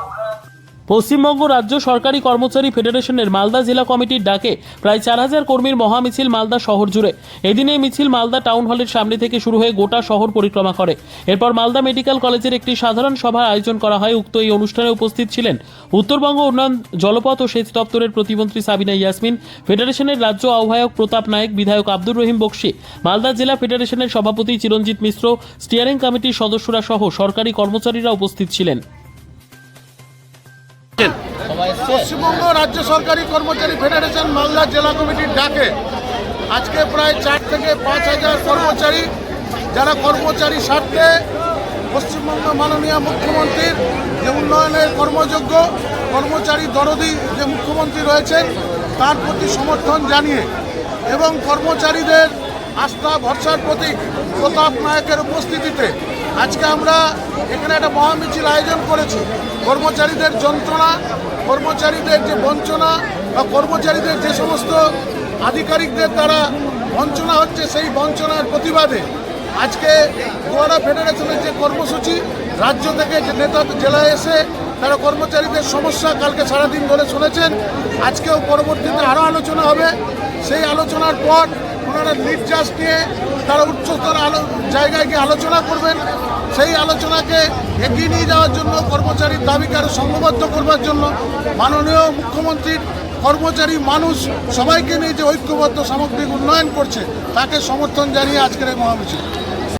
আমরা পশ্চিমবঙ্গ রাজ্য সরকারি কর্মচারী ফেডারেশনের মালদা জেলা কমিটির ডাকে প্রায় চার হাজার কর্মীর মহামিছিল মালদা শহর জুড়ে। এদিন এই মিছিল মালদা টাউন হলের সামনে থেকে শুরু হয়ে গোটা শহর পরিক্রমা করে। এরপর মালদা মেডিকেল কলেজের একটি সাধারণ সভা আয়োজন করা হয়। উক্ত এই অনুষ্ঠানে উপস্থিত ছিলেন উত্তরবঙ্গ উন্নয়ন, জলপথ ও সেচ দপ্তরের প্রতিমন্ত্রী সাবিনা ইয়াসমিন, ফেডারেশনের রাজ্য আহ্বায়ক প্রতাপ নায়েক, বিধায়ক আব্দুর রহিম বক্সি, মালদা জেলা ফেডারেশনের সভাপতি চিরঞ্জিত মিশ্র, স্টিয়ারিং কমিটির সদস্যরা সহ সরকারি কর্মচারীরা উপস্থিত ছিলেন। পশ্চিমবঙ্গ রাজ্য সরকারি কর্মচারী ফেডারেশন মালদা জেলা কমিটির ডাকে আজকে প্রায় চার থেকে পাঁচ হাজার কর্মচারী, যারা কর্মচারী স্বার্থে পশ্চিমবঙ্গ মাননীয় মুখ্যমন্ত্রীর যে উন্নয়নের কর্মযোগ্য কর্মচারী দরদি যে মুখ্যমন্ত্রী রয়েছেন, তার প্রতি সমর্থন জানিয়ে এবং কর্মচারীদের আস্থা, ভরসার প্রতীক প্রতাপ নায়কের উপস্থিতিতে। আজকে আমরা এখানে একটা মহামিছিল আয়োজন করেছি। কর্মচারীদের যন্ত্রণা, কর্মচারীদের যে বঞ্চনা বা কর্মচারীদের যে সমস্ত আধিকারিকদের দ্বারা বঞ্চনা হচ্ছে, সেই বঞ্চনার প্রতিবাদে আজকে গোয়ারা ফেডারেশনের যে কর্মসূচি, রাজ্য থেকে যে নেতা জেলায় এসে তারা কর্মচারীদের সমস্যা কালকে সারাদিন ধরে শুনেছেন। আজকেও পরবর্তীতে আরও আলোচনা হবে। সেই আলোচনার পর ওনারা লিড চাষ নিয়ে তারা উচ্চস্তর আলো জায়গায় গিয়ে আলোচনা করবেন। সেই আলোচনাকে এগিয়ে নিয়ে যাওয়ার জন্য, কর্মচারীর দাবিকে আরও সংঘবদ্ধ করবার জন্য মাননীয় মুখ্যমন্ত্রীর কর্মচারী মানুষ সবাইকে নিয়ে যে ঐক্যবদ্ধ সামগ্রিক উন্নয়ন করছে, তাকে সমর্থন জানিয়ে আজকের এই মহামিছিল।